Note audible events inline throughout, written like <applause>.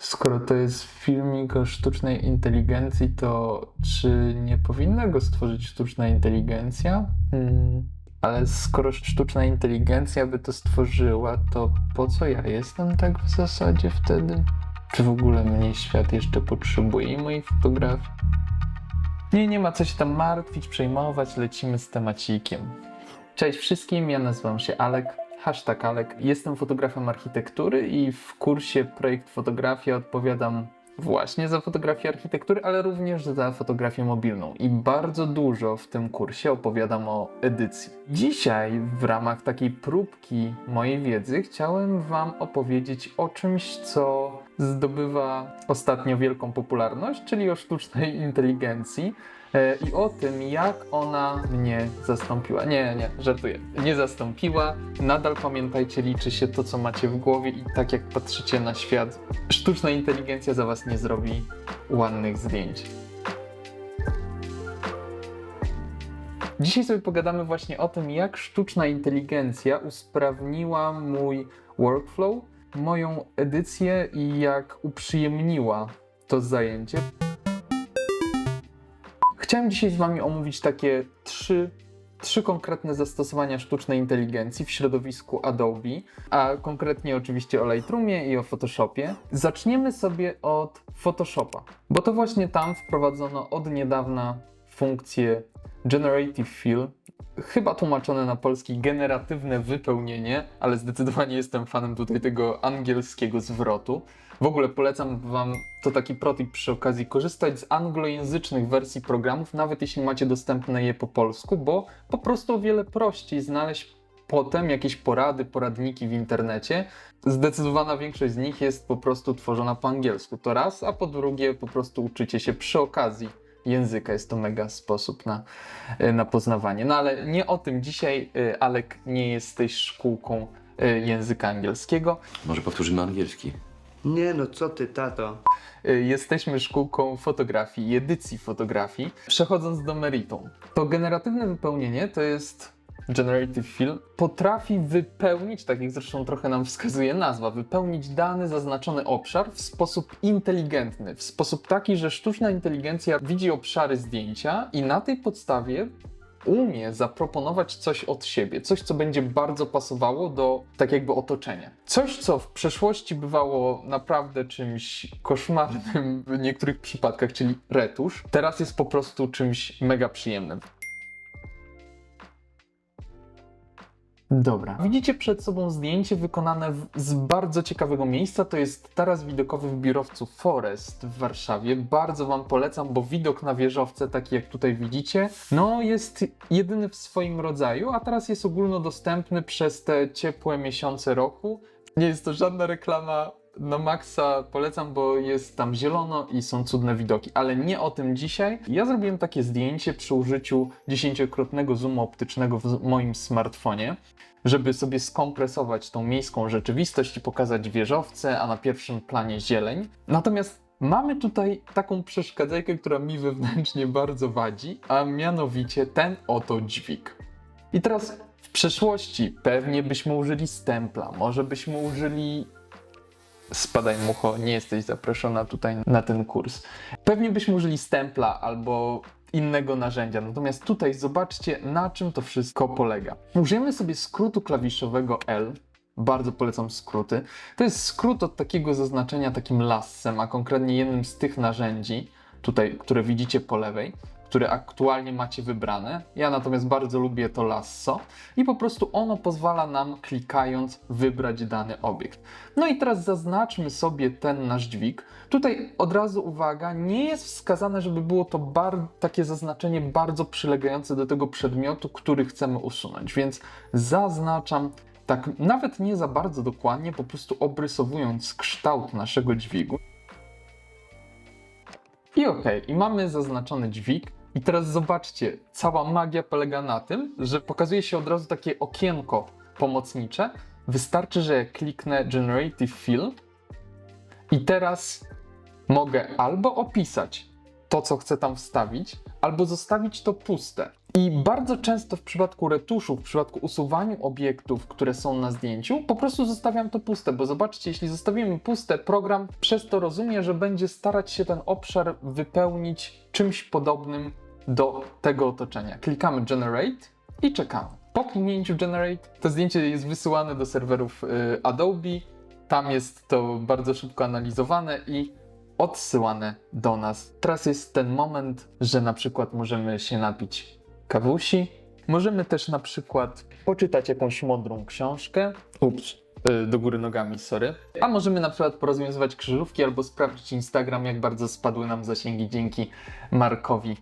Skoro to jest filmik o sztucznej inteligencji, to czy nie powinna go stworzyć sztuczna inteligencja? Hmm. Ale skoro sztuczna inteligencja by to stworzyła, to po co ja jestem tak w zasadzie wtedy? Czy w ogóle mnie świat jeszcze potrzebuje i mojej fotografii? Nie, nie ma co się tam martwić, przejmować, lecimy z temacikiem. Cześć wszystkim, ja nazywam się Alek, hashtag Alek. Jestem fotografem architektury i w kursie Projekt Fotografia odpowiadam właśnie za fotografię architektury, ale również za fotografię mobilną. I bardzo dużo w tym kursie opowiadam o edycji. Dzisiaj w ramach takiej próbki mojej wiedzy chciałem Wam opowiedzieć o czymś, co zdobywa ostatnio wielką popularność, czyli o sztucznej inteligencji. E, i o tym, jak ona mnie zastąpiła. Nie, nie, żartuję. Nie zastąpiła. Nadal pamiętajcie, liczy się to, co macie w głowie i tak jak patrzycie na świat, sztuczna inteligencja za was nie zrobi ładnych zdjęć. Dzisiaj sobie pogadamy właśnie o tym, jak sztuczna inteligencja usprawniła mój workflow, moją edycję i jak uprzyjemniła to zajęcie. Chciałem dzisiaj z Wami omówić takie trzy, trzy konkretne zastosowania sztucznej inteligencji w środowisku Adobe, a konkretnie oczywiście o Lightroomie i o Photoshopie. Zaczniemy sobie od Photoshopa, bo to właśnie tam wprowadzono od niedawna funkcję Generative Fill, chyba tłumaczone na polski generatywne wypełnienie, ale zdecydowanie jestem fanem tutaj tego angielskiego zwrotu. W ogóle polecam Wam, to taki protip przy okazji, korzystać z anglojęzycznych wersji programów, nawet jeśli macie dostępne je po polsku, bo po prostu o wiele prościej znaleźć potem jakieś porady, poradniki w internecie. Zdecydowana większość z nich jest po prostu tworzona po angielsku. To raz, a po drugie po prostu uczycie się przy okazji języka. Jest to mega sposób na, na poznawanie. No ale nie o tym dzisiaj. y, Alek, nie jesteś szkółką y, języka angielskiego. Może powtórzymy angielski. Nie no, co ty, tato? Y, Jesteśmy szkółką fotografii i edycji fotografii. Przechodząc do meritum, to generatywne wypełnienie to jest Generative Fill, potrafi wypełnić, tak jak zresztą trochę nam wskazuje nazwa, wypełnić dany zaznaczony obszar w sposób inteligentny, w sposób taki, że sztuczna inteligencja widzi obszary zdjęcia i na tej podstawie umie zaproponować coś od siebie, coś, co będzie bardzo pasowało do tak jakby otoczenia. Coś, co w przeszłości bywało naprawdę czymś koszmarnym w niektórych przypadkach, czyli retusz, teraz jest po prostu czymś mega przyjemnym. Dobra. Widzicie przed sobą zdjęcie wykonane w, z bardzo ciekawego miejsca. To jest taras widokowy w biurowcu Forest w Warszawie. Bardzo Wam polecam, bo widok na wieżowce, taki jak tutaj widzicie, no jest jedyny w swoim rodzaju, a teraz jest ogólnodostępny przez te ciepłe miesiące roku. Nie jest to żadna reklama na maksa polecam, bo jest tam zielono i są cudne widoki, ale nie o tym dzisiaj. Ja zrobiłem takie zdjęcie przy użyciu dziesięciokrotnego zoomu optycznego w moim smartfonie, żeby sobie skompresować tą miejską rzeczywistość i pokazać wieżowce, a na pierwszym planie zieleń. Natomiast mamy tutaj taką przeszkadzajkę, która mi wewnętrznie bardzo wadzi, a mianowicie ten oto dźwig. I teraz w przeszłości pewnie byśmy użyli stempla, może byśmy użyli Spadaj mucho, nie jesteś zaproszona tutaj na ten kurs. Pewnie byśmy użyli stempla albo innego narzędzia, natomiast tutaj zobaczcie na czym to wszystko polega. Użyjemy sobie skrótu klawiszowego L, bardzo polecam skróty. To jest skrót od takiego zaznaczenia takim lassem, a konkretnie jednym z tych narzędzi, tutaj, które widzicie po lewej, które aktualnie macie wybrane. Ja natomiast bardzo lubię to lasso i po prostu ono pozwala nam klikając wybrać dany obiekt. No i teraz zaznaczmy sobie ten nasz dźwig. Tutaj od razu uwaga, nie jest wskazane, żeby było to takie zaznaczenie bardzo przylegające do tego przedmiotu, który chcemy usunąć, więc zaznaczam tak nawet nie za bardzo dokładnie, po prostu obrysowując kształt naszego dźwigu. I ok, i mamy zaznaczony dźwig. I teraz zobaczcie, cała magia polega na tym, że pokazuje się od razu takie okienko pomocnicze. Wystarczy, że kliknę Generative Fill i teraz mogę albo opisać to, co chcę tam wstawić, albo zostawić to puste. I bardzo często w przypadku retuszu, w przypadku usuwania obiektów, które są na zdjęciu, po prostu zostawiam to puste, bo zobaczcie, jeśli zostawimy puste, program przez to rozumie, że będzie starać się ten obszar wypełnić czymś podobnym do tego otoczenia. Klikamy Generate i czekamy. Po kliknięciu Generate to zdjęcie jest wysyłane do serwerów y, Adobe. Tam jest to bardzo szybko analizowane i odsyłane do nas. Teraz jest ten moment, że na przykład możemy się napić kawusi. Możemy też na przykład poczytać jakąś mądrą książkę. Ups. y, Do góry nogami, sorry. A możemy na przykład porozwiązywać krzyżówki albo sprawdzić Instagram, jak bardzo spadły nam zasięgi dzięki Markowi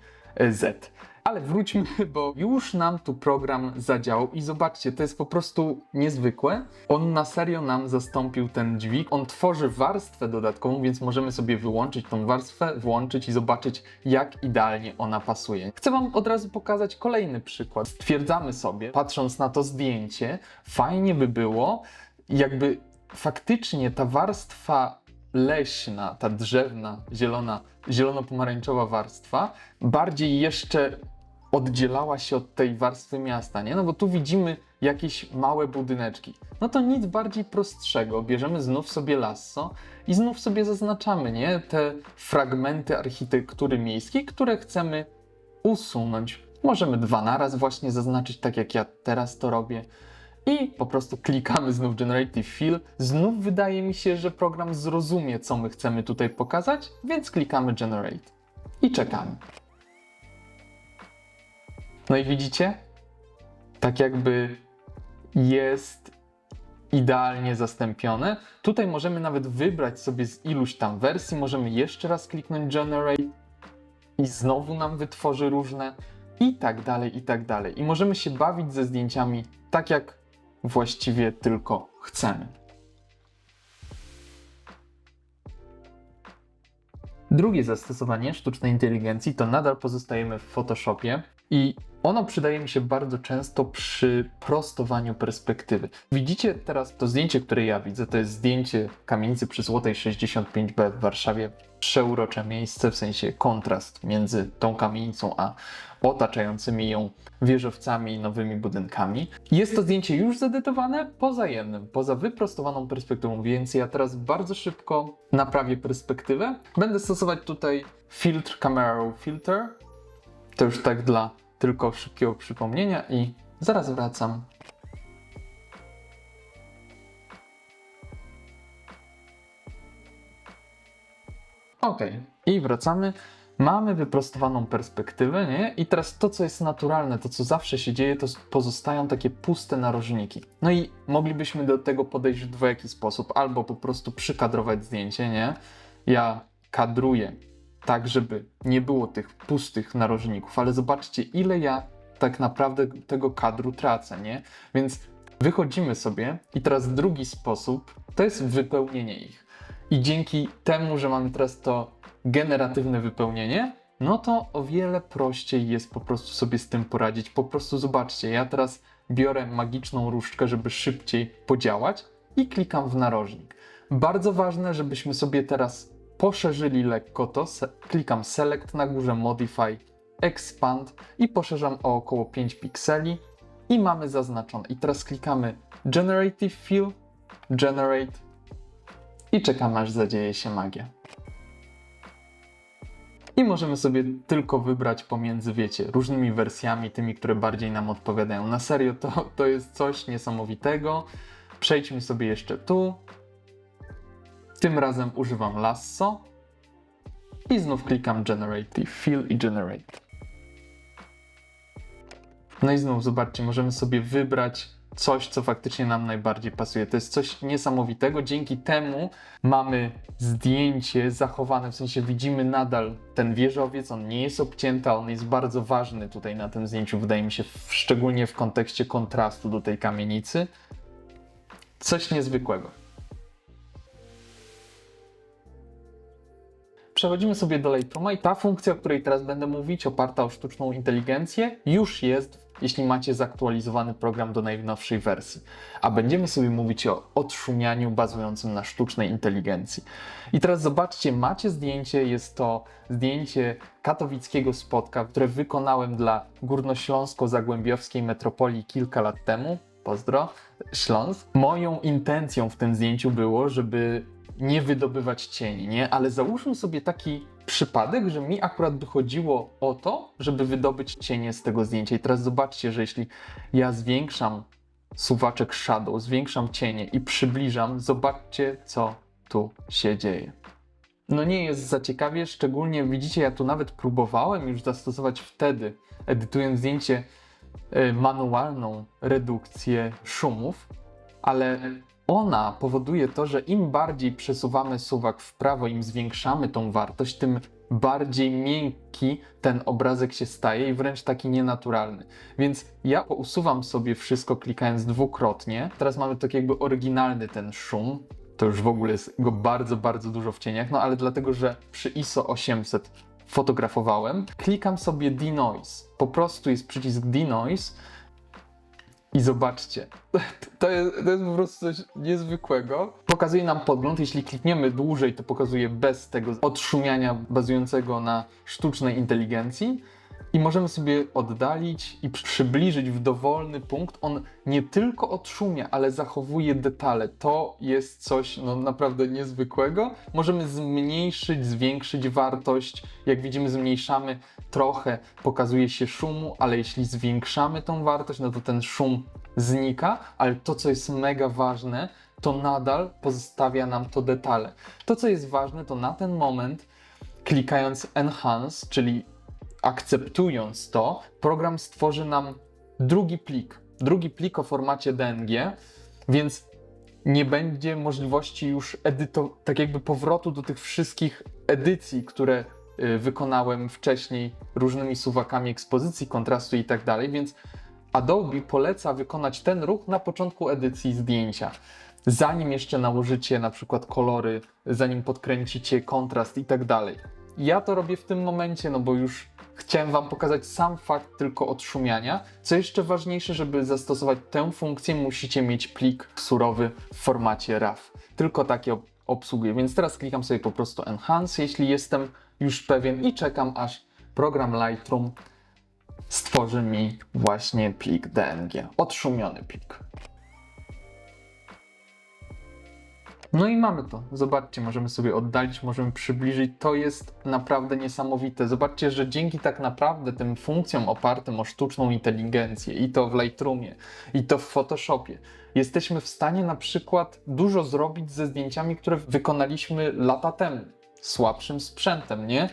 Z. Ale wróćmy, <laughs> bo już nam tu program zadziałał i zobaczcie, to jest po prostu niezwykłe. On na serio nam zastąpił ten dźwig. On tworzy warstwę dodatkową, więc możemy sobie wyłączyć tą warstwę, włączyć i zobaczyć, jak idealnie ona pasuje. Chcę Wam od razu pokazać kolejny przykład. Stwierdzamy sobie, patrząc na to zdjęcie, fajnie by było, jakby faktycznie ta warstwa leśna, ta drzewna, zielona, zielono-pomarańczowa warstwa bardziej jeszcze oddzielała się od tej warstwy miasta, nie? No bo tu widzimy jakieś małe budyneczki. No to nic bardziej prostszego. Bierzemy znów sobie lasso i znów sobie zaznaczamy, nie? Te fragmenty architektury miejskiej, które chcemy usunąć. Możemy dwa naraz właśnie zaznaczyć, tak jak ja teraz to robię. I po prostu klikamy znów Generative Fill. Znów wydaje mi się, że program zrozumie, co my chcemy tutaj pokazać, więc klikamy Generate i czekamy. No i widzicie? Tak jakby jest idealnie zastąpione. Tutaj możemy nawet wybrać sobie z iluś tam wersji, możemy jeszcze raz kliknąć Generate i znowu nam wytworzy różne i tak dalej, i tak dalej. I możemy się bawić ze zdjęciami tak, jak właściwie tylko chcemy. Drugie zastosowanie sztucznej inteligencji to nadal pozostajemy w Photoshopie i ono przydaje mi się bardzo często przy prostowaniu perspektywy. Widzicie teraz to zdjęcie, które ja widzę, to jest zdjęcie kamienicy przy Złotej 65B w Warszawie. Przeurocze miejsce, w sensie kontrast między tą kamienicą a otaczającymi ją wieżowcami i nowymi budynkami. Jest to zdjęcie już zedytowane poza jednym, poza wyprostowaną perspektywą, więc ja teraz bardzo szybko naprawię perspektywę. Będę stosować tutaj filtr Camera Filter. To już tak dla tylko szybkiego przypomnienia i zaraz wracam. Ok, i wracamy. Mamy wyprostowaną perspektywę, nie? I teraz to, co jest naturalne, to, co zawsze się dzieje, to pozostają takie puste narożniki. No i moglibyśmy do tego podejść w dwojaki sposób. Albo po prostu przykadrować zdjęcie, nie? Ja kadruję tak, żeby nie było tych pustych narożników, ale zobaczcie, ile ja tak naprawdę tego kadru tracę, nie? Więc wychodzimy sobie i teraz drugi sposób to jest wypełnienie ich. I dzięki temu, że mamy teraz to generatywne wypełnienie, no to o wiele prościej jest po prostu sobie z tym poradzić. Po prostu zobaczcie, ja teraz biorę magiczną różdżkę, żeby szybciej podziałać i klikam w narożnik. Bardzo ważne, żebyśmy sobie teraz poszerzyli lekko to. Klikam Select na górze, Modify, Expand i poszerzam o około 5 pikseli i mamy zaznaczone. I teraz klikamy Generative Fill, Generate i czekamy aż zadzieje się magia. I możemy sobie tylko wybrać pomiędzy, wiecie, różnymi wersjami, tymi, które bardziej nam odpowiadają. Na serio, to, to jest coś niesamowitego. Przejdźmy sobie jeszcze tu. Tym razem używam lasso. I znów klikam Generative Fill i Generate. No i znów zobaczcie, możemy sobie wybrać coś, co faktycznie nam najbardziej pasuje. To jest coś niesamowitego. Dzięki temu mamy zdjęcie zachowane, w sensie widzimy nadal ten wieżowiec, on nie jest obcięty, on jest bardzo ważny tutaj na tym zdjęciu, wydaje mi się, szczególnie w kontekście kontrastu do tej kamienicy. Coś niezwykłego. Przechodzimy sobie do Lightrooma i ta funkcja, o której teraz będę mówić, oparta o sztuczną inteligencję, już jest jeśli macie zaktualizowany program do najnowszej wersji. A będziemy sobie mówić o odszumianiu bazującym na sztucznej inteligencji. I teraz zobaczcie, macie zdjęcie, jest to zdjęcie katowickiego spotka, które wykonałem dla górnośląsko-zagłębiowskiej metropolii kilka lat temu. Pozdro, Śląsk. Moją intencją w tym zdjęciu było, żeby nie wydobywać cieni, nie? Ale załóżmy sobie taki przypadek, że mi akurat by chodziło o to, żeby wydobyć cienie z tego zdjęcia. I teraz zobaczcie, że jeśli ja zwiększam suwaczek shadow, zwiększam cienie i przybliżam, zobaczcie, co tu się dzieje. No nie jest za ciekawie, szczególnie widzicie, ja tu nawet próbowałem już zastosować wtedy, edytując zdjęcie, e, manualną redukcję szumów, ale ona powoduje to, że im bardziej przesuwamy suwak w prawo, im zwiększamy tą wartość, tym bardziej miękki ten obrazek się staje i wręcz taki nienaturalny. Więc ja usuwam sobie wszystko klikając dwukrotnie. Teraz mamy tak jakby oryginalny ten szum. To już w ogóle jest go bardzo, bardzo dużo w cieniach, no ale dlatego, że przy ISO 800 fotografowałem, klikam sobie denoise. Po prostu jest przycisk denoise i zobaczcie, <laughs> to jest, to jest po prostu coś niezwykłego. Pokazuje nam podgląd, jeśli klikniemy dłużej, to pokazuje bez tego odszumiania bazującego na sztucznej inteligencji. I możemy sobie oddalić i przybliżyć w dowolny punkt. On nie tylko odszumia, ale zachowuje detale. To jest coś no, naprawdę niezwykłego. Możemy zmniejszyć, zwiększyć wartość. Jak widzimy, zmniejszamy trochę, pokazuje się szumu, ale jeśli zwiększamy tą wartość, no to ten szum znika, ale to, co jest mega ważne, to nadal pozostawia nam to detale. To, co jest ważne, to na ten moment, klikając Enhance, czyli akceptując to, program stworzy nam drugi plik. Drugi plik o formacie DNG, więc nie będzie możliwości już edyto- tak jakby powrotu do tych wszystkich edycji, które y, wykonałem wcześniej różnymi suwakami ekspozycji, kontrastu i tak dalej, więc Adobe poleca wykonać ten ruch na początku edycji zdjęcia. Zanim jeszcze nałożycie na przykład kolory, zanim podkręcicie kontrast i tak dalej. Ja to robię w tym momencie, no bo już chciałem Wam pokazać sam fakt tylko odszumiania. Co jeszcze ważniejsze, żeby zastosować tę funkcję, musicie mieć plik surowy w formacie RAW. Tylko takie ob- obsługuję, więc teraz klikam sobie po prostu Enhance, jeśli jestem już pewien i czekam aż program Lightroom stworzy mi właśnie plik DNG, odszumiony plik. No i mamy to. Zobaczcie, możemy sobie oddalić, możemy przybliżyć. To jest naprawdę niesamowite. Zobaczcie, że dzięki tak naprawdę tym funkcjom opartym o sztuczną inteligencję, i to w Lightroomie, i to w Photoshopie, jesteśmy w stanie na przykład dużo zrobić ze zdjęciami, które wykonaliśmy lata temu. Słabszym sprzętem, nie?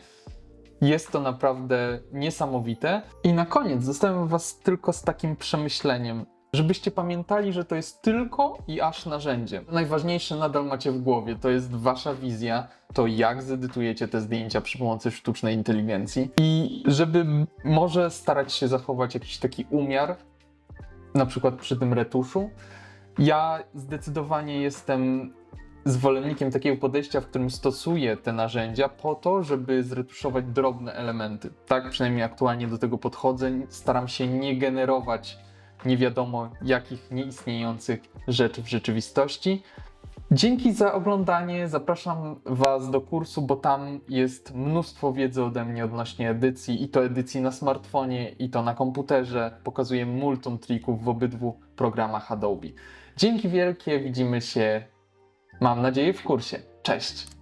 Jest to naprawdę niesamowite. I na koniec zostawiam Was tylko z takim przemyśleniem, żebyście pamiętali, że to jest tylko i aż narzędzie. Najważniejsze nadal macie w głowie, to jest Wasza wizja, to jak zedytujecie te zdjęcia przy pomocy sztucznej inteligencji i żeby może starać się zachować jakiś taki umiar, na przykład przy tym retuszu. Ja zdecydowanie jestem zwolennikiem takiego podejścia, w którym stosuję te narzędzia po to, żeby zretuszować drobne elementy. Tak przynajmniej aktualnie do tego podchodzę. Staram się nie generować nie wiadomo jakich nieistniejących rzeczy w rzeczywistości. Dzięki za oglądanie. Zapraszam Was do kursu, bo tam jest mnóstwo wiedzy ode mnie odnośnie edycji i to edycji na smartfonie, i to na komputerze. Pokazuję multum trików w obydwu programach Adobe. Dzięki wielkie, widzimy się, mam nadzieję, w kursie. Cześć!